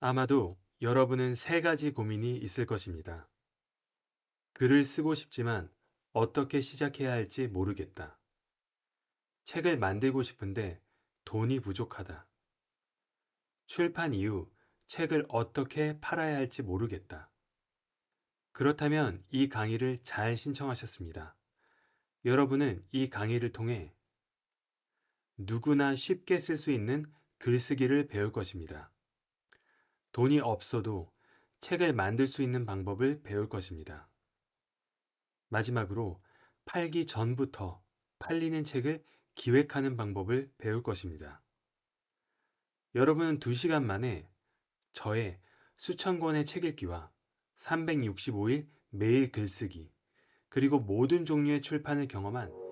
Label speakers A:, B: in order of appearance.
A: 아마도 여러분은 세 가지 고민이 있을 것입니다. 글을 쓰고 싶지만 어떻게 시작해야 할지 모르겠다. 책을 만들고 싶은데 돈이 부족하다. 출판 이후 책을 어떻게 팔아야 할지 모르겠다. 그렇다면 이 강의를 잘 신청하셨습니다. 여러분은 이 강의를 통해 누구나 쉽게 쓸 수 있는 글쓰기를 배울 것입니다. 돈이 없어도 책을 만들 수 있는 방법을 배울 것입니다. 마지막으로 팔기 전부터 팔리는 책을 기획하는 방법을 배울 것입니다. 여러분은 2시간 만에 저의 수천 권의 책 읽기와 365일 매일 글쓰기, 그리고 모든 종류의 출판을 경험한